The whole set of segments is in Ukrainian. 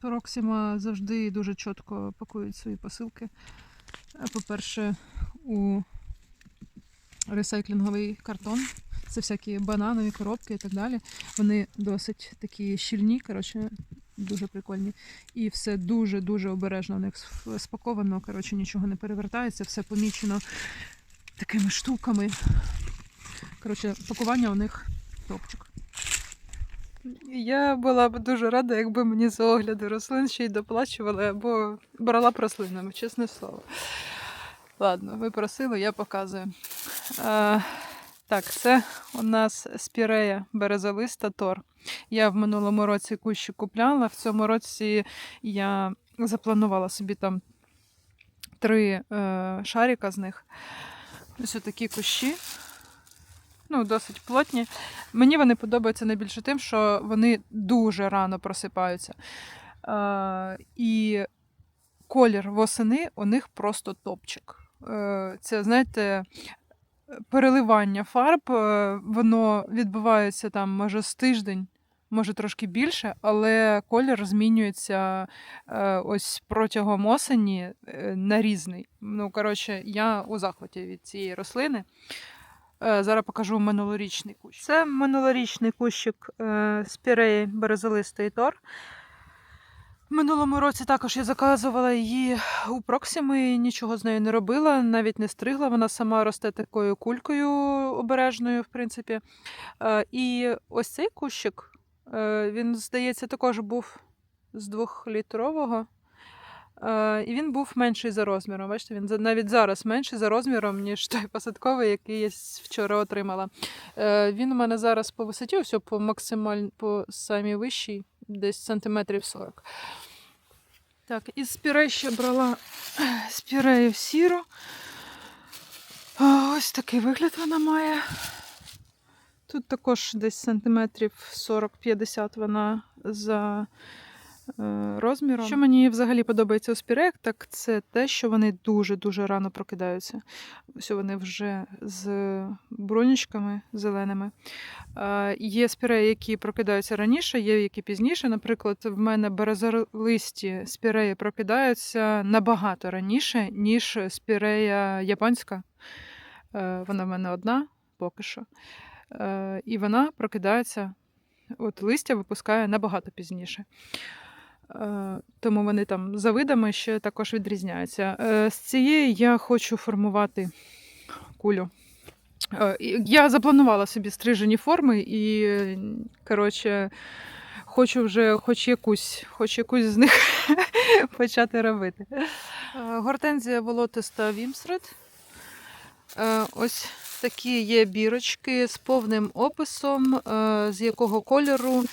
Проксима завжди дуже чітко пакують свої посилки. По-перше, у ресайклінговий картон. Це всякі бананові коробки і так далі. Вони досить такі щільні, коротше, дуже прикольні. І все дуже-дуже обережно у них спаковано. Коротше, нічого не перевертається, все помічено такими штуками. Коротше, пакування у них топчик. Я була б дуже рада, якби мені за огляди рослин ще й доплачували або брала б рослинами, чесне слово. Ладно, ви просили, я показую. Е, так, це у нас спірея березолиста Тор. Я в минулому році кущі купляла. В цьому році я запланувала собі там три е, шарика з них. Ось такі кущі. Ну, досить плотні. Мені вони подобаються найбільше тим, що вони дуже рано просипаються. Е, і колір восени у них просто топчик. Е, це, знаєте, переливання фарб, е, воно відбувається там, може, з тиждень, може трошки більше, але колір змінюється е, ось протягом осені е, на різний. Ну, коротше, я у захваті від цієї рослини. Е, Зараз покажу минулорічний кущ. Це минулорічний кущик е, спіреї березолистої тор. В минулому році також я заказувала її у Проксіми, нічого з нею не робила, навіть не стригла. Вона сама росте такою кулькою обережною, в принципі. Е, І ось цей кущик, е, він, здається, також був з двохлітрового. Е, І він був менший за розміром. Бачите, він навіть зараз менший за розміром, ніж той посадковий, який я вчора отримала. Е, Він у мене зараз по висоті, ось по максималь... по самій вищій, десь сантиметрів 40. Так, із спірей ще брала спірею сіру. Ось такий вигляд вона має. Тут також десь сантиметрів 40-50 вона за розміром. Що мені взагалі подобається у спірек, так це те, що вони дуже-дуже рано прокидаються. Ось вони вже з бронічками зеленими. Е, Є спіреї, які прокидаються раніше, є які пізніше. Наприклад, в мене березолисті спіреї прокидаються набагато раніше, ніж спірея японська. Е, Вона в мене одна поки що. Е, І вона прокидається, от листя випускає набагато пізніше. Е, Тому вони там за видами ще також відрізняються. Е, З цієї я хочу формувати кулю. Е, Я запланувала собі стрижені форми і, коротше, хочу вже хоч якусь, хоч якусь з них почати робити. Гортензія волотиста Вімсред. Ось такі є бірочки з повним описом, з якого кольору,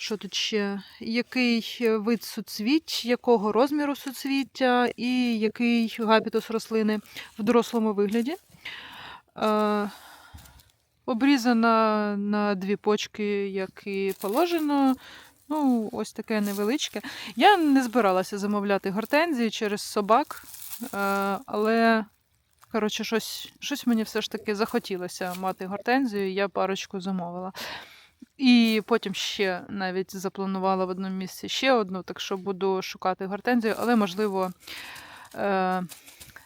що тут ще, який вид суцвіть, якого розміру суцвіття і який габітус рослини в дорослому вигляді. Е, Обрізана на дві почки, як і положено. Ну, ось таке невеличке. Я не збиралася замовляти гортензії через собак, е, але коротше, щось, щось мені все ж таки захотілося мати гортензію, я парочку замовила. І потім ще навіть запланувала в одному місці ще одну, так що буду шукати гортензію, але можливо е,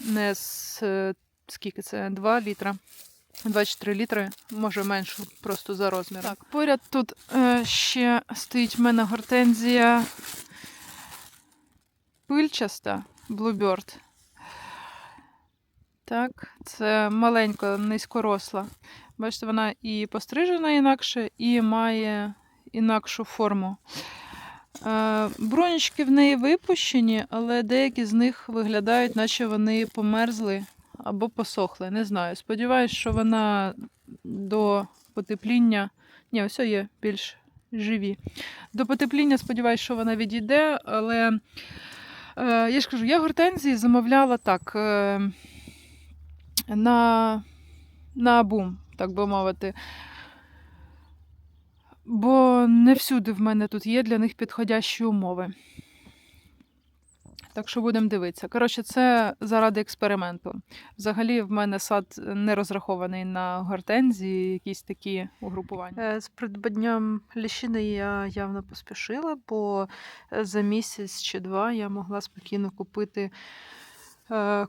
не з е, скільки це? 2 літра. 24 літри, може меншу, просто за розміром. Так, поряд тут е, ще стоїть в мене гортензія пильчаста Bluebird. Так, це маленька, низькоросла. Бачите, вона і пострижена інакше, і має інакшу форму. Е, бронічки в неї випущені, але деякі з них виглядають, наче вони померзли або посохли. Не знаю. Сподіваюсь, що вона до потепління. Ні, ось є більш живі. До потепління сподіваюся, що вона відійде, але е, я ж кажу, я гортензії замовляла так. На, на бум, так би мовити. Бо не всюди в мене тут є для них підходящі умови. Так що будемо дивитися. Коротше, це заради експерименту. Взагалі, в мене сад не розрахований на гортензії, якісь такі угрупування. Е, З придбанням ліщини я явно поспішила, бо е, за місяць чи два я могла спокійно купити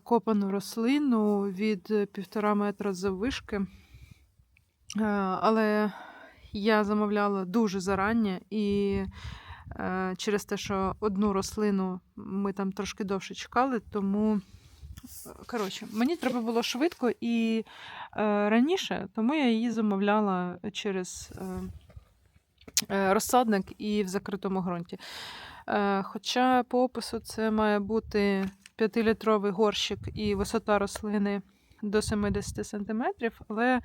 копану рослину від е, півтора метра заввишки. Е, Але я замовляла дуже зарання і е, через те, що одну рослину ми там трошки довше чекали, тому е, коротше, мені треба було швидко і е, раніше, тому я її замовляла через е, е, розсадник і в закритому ґрунті. Е, Хоча по опису це має бути 5-літровий горщик і висота рослини до 70 см, але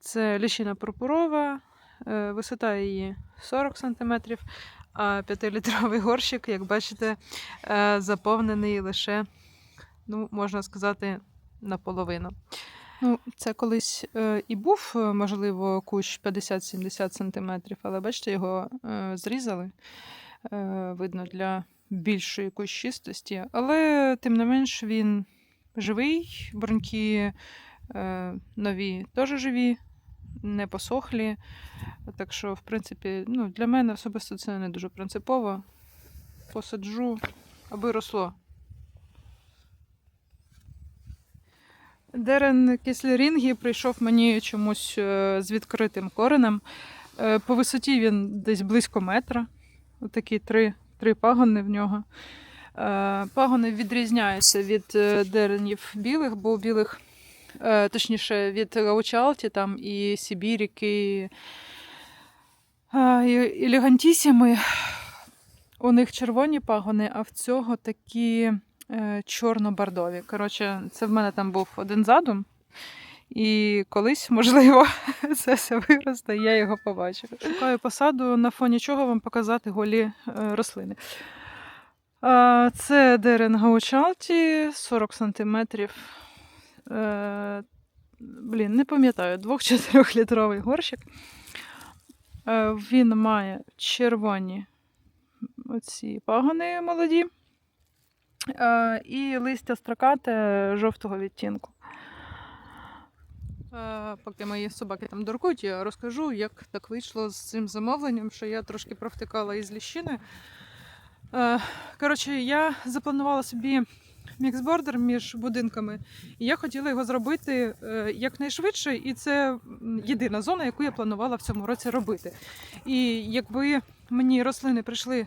це ліщина пурпурова, е, висота її 40 см, а 5-літровий горщик, як бачите, е, заповнений лише, ну, можна сказати, наполовину. Ну, це колись е, і був, можливо, кущ 50-70 см, але бачите, його зрізали. Видно, для більшої кущистості. Але, тим не менш, він живий, бруньки е, нові теж живі, не посохлі. Так що, в принципі, ну, для мене особисто це не дуже принципово. Посаджу, аби росло. Дерен Кіслерінгі прийшов мені чомусь е, з відкритим коренем. Е, По висоті він десь близько метра. Отакі три, три пагони в нього. Е, Пагони відрізняються від е, деренів білих, бо білих, е, точніше, від Гаучалті там і Сибіріки, і Елегантісіми. У них червоні пагони, а в цього такі чорно-бордові. Коротше, це в мене там був один задум. І колись, можливо, це все виросте, я його побачу. Шукаю посаду, на фоні чого вам показати голі е, рослини. Це дерен гаучалті, 40 см. Е, блін, не пам'ятаю, 2-4 літровий горщик. Е, Він має червоні оці пагони молоді. І листя строкате жовтого відтінку. Поки мої собаки там дуркують, я розкажу, як так вийшло з цим замовленням, що я трошки провтикала із ліщини. Коротше, я запланувала собі міксбордер між будинками, і я хотіла його зробити е, якнайшвидше, і це єдина зона, яку я планувала в цьому році робити. І якби мені рослини прийшли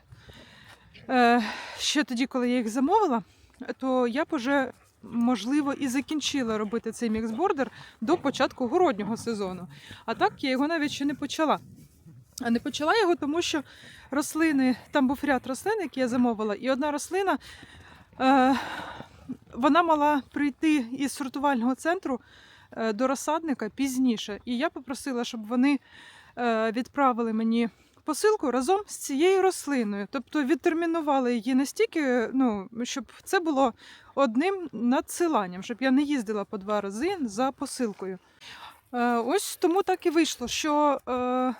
е, ще тоді, коли я їх замовила, то я б уже можливо і закінчила робити цей міксбордер до початку городнього сезону. А так я його навіть ще не почала. А не почала його, тому що рослини, там був ряд рослин, які я замовила, і одна рослина е, вона мала прийти із сортувального центру е, до розсадника пізніше. І я попросила, щоб вони е, відправили мені посилку разом з цією рослиною. Тобто відтермінували її настільки, ну, щоб це було одним надсиланням, щоб я не їздила по два рази за посилкою. Е, ось тому так і вийшло, що е,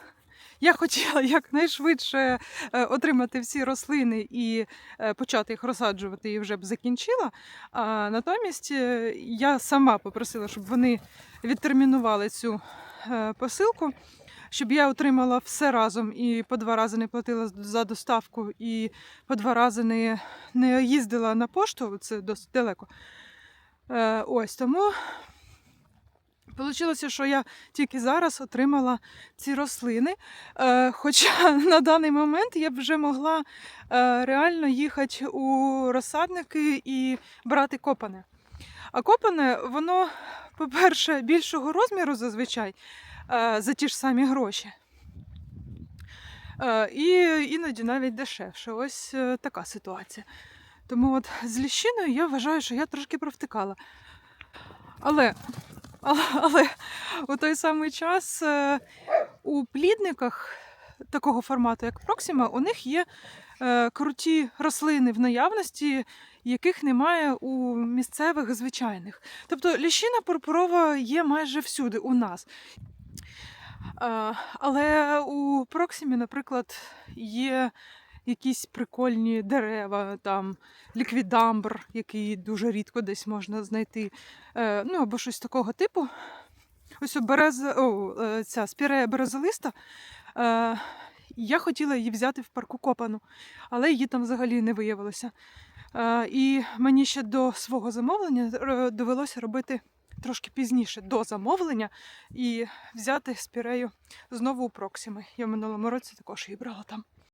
я хотіла якнайшвидше е, отримати всі рослини і е, почати їх розсаджувати, і вже б закінчила. А натомість е, я сама попросила, щоб вони відтермінували цю посилку, щоб я отримала все разом і по два рази не платила за доставку, і по два рази не, не їздила на пошту, це досить далеко. Е, Ось тому. Получилося, що я тільки зараз отримала ці рослини. Е, хоча на даний момент я б вже могла е, реально їхати у розсадники і брати копане. А копане, воно, по-перше, більшого розміру зазвичай за ті ж самі гроші. Е, і іноді навіть дешевше. Ось е, така ситуація. Тому от з ліщиною я вважаю, що я трошки провтикала. Але, але, але у той самий час е, у плідниках такого формату, як Проксима, у них є е, круті рослини в наявності, яких немає у місцевих звичайних. Тобто ліщина пурпурова є майже всюди у нас. Але у Проксимі, наприклад, є якісь прикольні дерева, там ліквідамбр, який дуже рідко десь можна знайти. Е, ну або щось такого типу. Ось у берез... О, е, ця спірея березолиста. Е, я хотіла її взяти в парку Копану, але її там взагалі не виявилося. І мені ще до свого замовлення довелося робити трошки пізніше до замовлення і взяти спірею знову у Проксіми. Я в минулому році також її брала там.